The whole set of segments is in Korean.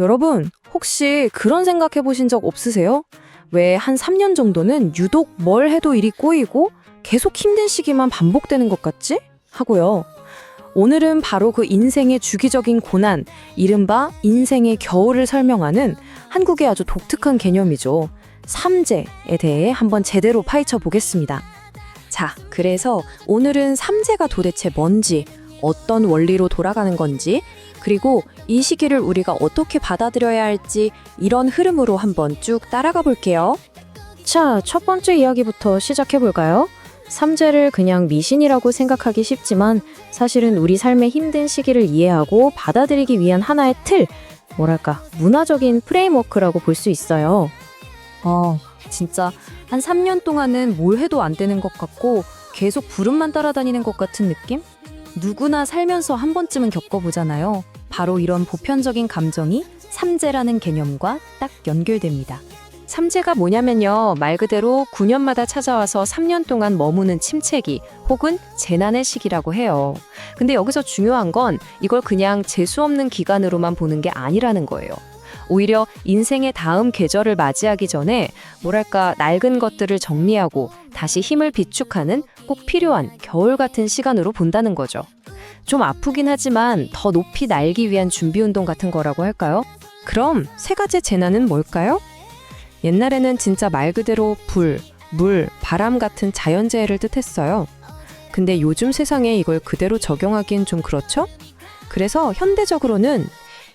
여러분, 혹시 그런 생각해 보신 적 없으세요? 왜 한 3년 정도는 유독 뭘 해도 일이 꼬이고 계속 힘든 시기만 반복되는 것 같지? 하고요. 오늘은 바로 그 인생의 주기적인 고난, 이른바 인생의 겨울을 설명하는 한국의 아주 독특한 개념이죠. 삼재에 대해 한번 제대로 파헤쳐 보겠습니다. 자, 그래서 오늘은 삼재가 도대체 뭔지, 어떤 원리로 돌아가는 건지, 그리고 이 시기를 우리가 어떻게 받아들여야 할지 이런 흐름으로 한번 쭉 따라가 볼게요. 자, 첫 번째 이야기부터 시작해 볼까요? 삼재를 그냥 미신이라고 생각하기 쉽지만 사실은 우리 삶의 힘든 시기를 이해하고 받아들이기 위한 하나의 틀, 뭐랄까, 문화적인 프레임워크라고 볼 수 있어요. 어, 진짜 한 3년 동안은 뭘 해도 안 되는 것 같고 계속 구름만 따라다니는 것 같은 느낌? 누구나 살면서 한 번쯤은 겪어보잖아요. 바로 이런 보편적인 감정이 삼재라는 개념과 딱 연결됩니다. 삼재가 뭐냐면요. 말 그대로 9년마다 찾아와서 3년 동안 머무는 침체기 혹은 재난의 시기라고 해요. 근데 여기서 중요한 건 이걸 그냥 재수 없는 기간으로만 보는 게 아니라는 거예요. 오히려 인생의 다음 계절을 맞이하기 전에 뭐랄까 낡은 것들을 정리하고 다시 힘을 비축하는 꼭 필요한 겨울 같은 시간으로 본다는 거죠. 좀 아프긴 하지만 더 높이 날기 위한 준비 운동 같은 거라고 할까요? 그럼 세 가지 재난은 뭘까요? 옛날에는 진짜 말 그대로 불, 물, 바람 같은 자연재해를 뜻했어요. 근데 요즘 세상에 이걸 그대로 적용하기엔 좀 그렇죠? 그래서 현대적으로는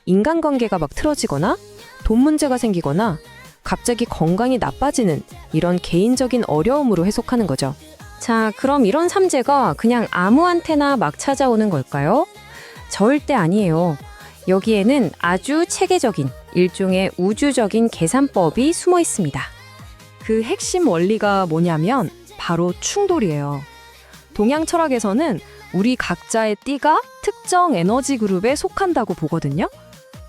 인간관계가 막 틀어지거나 돈 문제가 생기거나 갑자기 건강이 나빠지는 이런 개인적인 어려움으로 해석하는 거죠. 자, 그럼 이런 삼재가 그냥 아무한테나 막 찾아오는 걸까요? 절대 아니에요. 여기에는 아주 체계적인 일종의 우주적인 계산법이 숨어 있습니다. 그 핵심 원리가 뭐냐면 바로 충돌이에요. 동양 철학에서는 우리 각자의 띠가 특정 에너지 그룹에 속한다고 보거든요.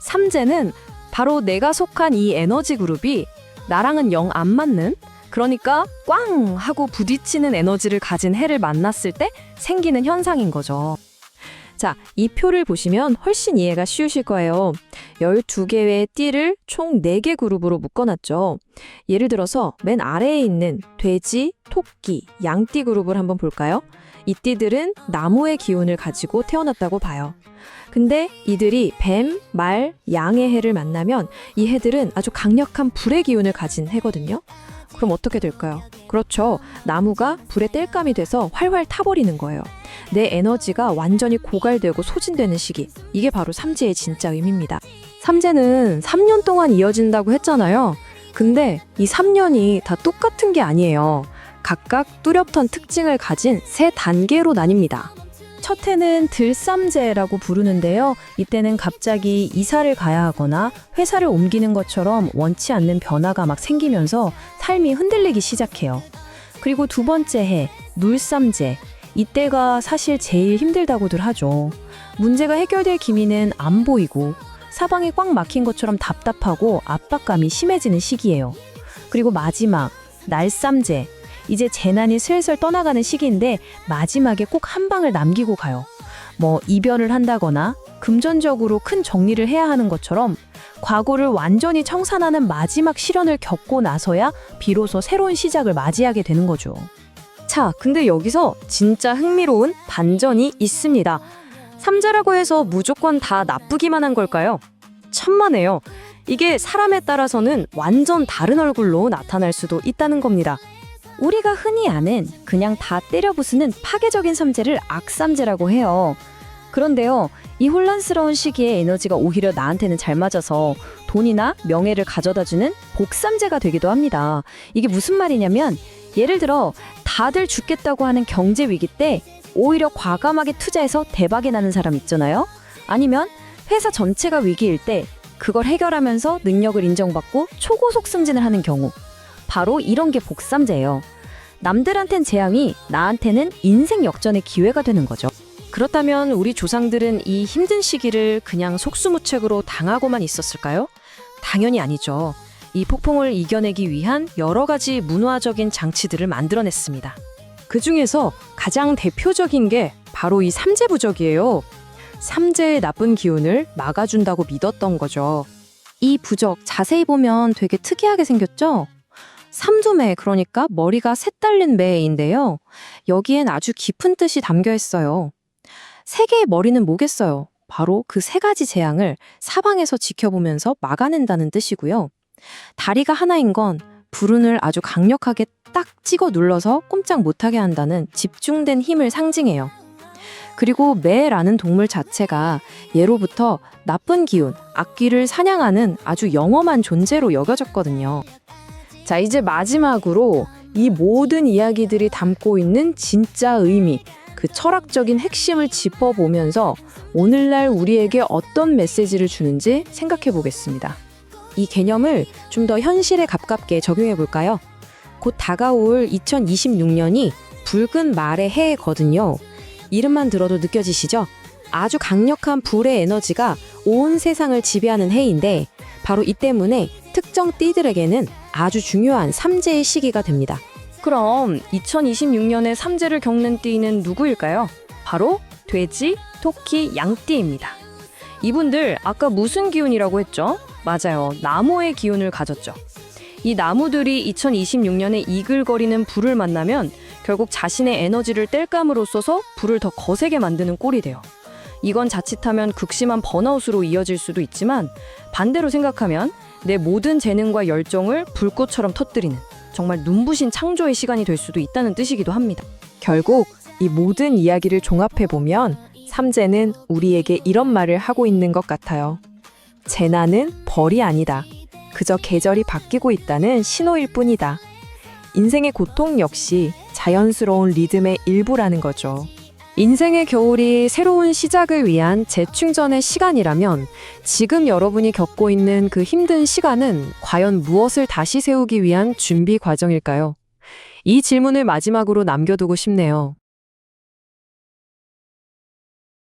삼재는 바로 내가 속한 이 에너지 그룹이 나랑은 영 안 맞는 그러니까 꽝 하고 부딪히는 에너지를 가진 해를 만났을 때 생기는 현상인 거죠. 자, 이 표를 보시면 훨씬 이해가 쉬우실 거예요. 12개의 띠를 총 4개 그룹으로 묶어놨죠. 예를 들어서 맨 아래에 있는 돼지, 토끼, 양띠 그룹을 한번 볼까요? 이 띠들은 나무의 기운을 가지고 태어났다고 봐요. 근데 이들이 뱀, 말, 양의 해를 만나면 이 해들은 아주 강력한 불의 기운을 가진 해거든요. 그럼 어떻게 될까요? 그렇죠. 나무가 불의 땔감이 돼서 활활 타버리는 거예요. 내 에너지가 완전히 고갈되고 소진되는 시기. 이게 바로 삼재의 진짜 의미입니다. 삼재는 3년 동안 이어진다고 했잖아요. 근데 이 3년이 다 똑같은 게 아니에요. 각각 뚜렷한 특징을 가진 세 단계로 나뉩니다. 첫 해는 들삼재라고 부르는데요. 이때는 갑자기 이사를 가야 하거나 회사를 옮기는 것처럼 원치 않는 변화가 막 생기면서 삶이 흔들리기 시작해요. 그리고 두 번째 해, 물삼재. 이때가 사실 제일 힘들다고들 하죠. 문제가 해결될 기미는 안 보이고 사방이 꽉 막힌 것처럼 답답하고 압박감이 심해지는 시기예요. 그리고 마지막, 날삼재. 이제 재난이 슬슬 떠나가는 시기인데 마지막에 꼭 한 방을 남기고 가요. 뭐 이별을 한다거나 금전적으로 큰 정리를 해야 하는 것처럼 과거를 완전히 청산하는 마지막 시련을 겪고 나서야 비로소 새로운 시작을 맞이하게 되는 거죠. 자, 근데 여기서 진짜 흥미로운 반전이 있습니다. 삼재라고 해서 무조건 다 나쁘기만 한 걸까요? 천만에요. 이게 사람에 따라서는 완전 다른 얼굴로 나타날 수도 있다는 겁니다. 우리가 흔히 아는 그냥 다 때려 부수는 파괴적인 삼재를 악삼재라고 해요. 그런데요, 이 혼란스러운 시기에 에너지가 오히려 나한테는 잘 맞아서 돈이나 명예를 가져다주는 복삼재가 되기도 합니다. 이게 무슨 말이냐면, 예를 들어, 다들 죽겠다고 하는 경제 위기 때 오히려 과감하게 투자해서 대박이 나는 사람 있잖아요? 아니면 회사 전체가 위기일 때 그걸 해결하면서 능력을 인정받고 초고속 승진을 하는 경우. 바로 이런 게 복삼재예요. 남들한텐 재앙이 나한테는 인생 역전의 기회가 되는 거죠. 그렇다면 우리 조상들은 이 힘든 시기를 그냥 속수무책으로 당하고만 있었을까요? 당연히 아니죠. 이 폭풍을 이겨내기 위한 여러 가지 문화적인 장치들을 만들어냈습니다. 그 중에서 가장 대표적인 게 바로 이 삼재부적이에요. 삼재의 나쁜 기운을 막아준다고 믿었던 거죠. 이 부적 자세히 보면 되게 특이하게 생겼죠? 삼두매, 그러니까 머리가 셋 달린 매인데요. 여기엔 아주 깊은 뜻이 담겨 있어요. 세 개의 머리는 뭐겠어요? 바로 그 세 가지 재앙을 사방에서 지켜보면서 막아낸다는 뜻이고요. 다리가 하나인 건 불운을 아주 강력하게 딱 찍어 눌러서 꼼짝 못하게 한다는 집중된 힘을 상징해요. 그리고 매라는 동물 자체가 예로부터 나쁜 기운, 악귀를 사냥하는 아주 영험한 존재로 여겨졌거든요. 자, 이제 마지막으로 이 모든 이야기들이 담고 있는 진짜 의미, 그 철학적인 핵심을 짚어보면서 오늘날 우리에게 어떤 메시지를 주는지 생각해 보겠습니다. 이 개념을 좀 더 현실에 가깝게 적용해 볼까요? 곧 다가올 2026년이 붉은 말의 해거든요. 이름만 들어도 느껴지시죠? 아주 강력한 불의 에너지가 온 세상을 지배하는 해인데 바로 이 때문에 특정 띠들에게는 아주 중요한 삼재의 시기가 됩니다. 그럼 2026년에 삼재를 겪는 띠는 누구일까요? 바로 돼지, 토끼, 양띠입니다. 이분들 아까 무슨 기운이라고 했죠? 맞아요. 나무의 기운을 가졌죠. 이 나무들이 2026년에 이글거리는 불을 만나면 결국 자신의 에너지를 뗄감으로 써서 불을 더 거세게 만드는 꼴이 돼요. 이건 자칫하면 극심한 번아웃으로 이어질 수도 있지만 반대로 생각하면 내 모든 재능과 열정을 불꽃처럼 터뜨리는 정말 눈부신 창조의 시간이 될 수도 있다는 뜻이기도 합니다. 결국 이 모든 이야기를 종합해 보면 삼재는 우리에게 이런 말을 하고 있는 것 같아요. 재난은 벌이 아니다. 그저 계절이 바뀌고 있다는 신호일 뿐이다. 인생의 고통 역시 자연스러운 리듬의 일부라는 거죠. 인생의 겨울이 새로운 시작을 위한 재충전의 시간이라면 지금 여러분이 겪고 있는 그 힘든 시간은 과연 무엇을 다시 세우기 위한 준비 과정일까요? 이 질문을 마지막으로 남겨두고 싶네요.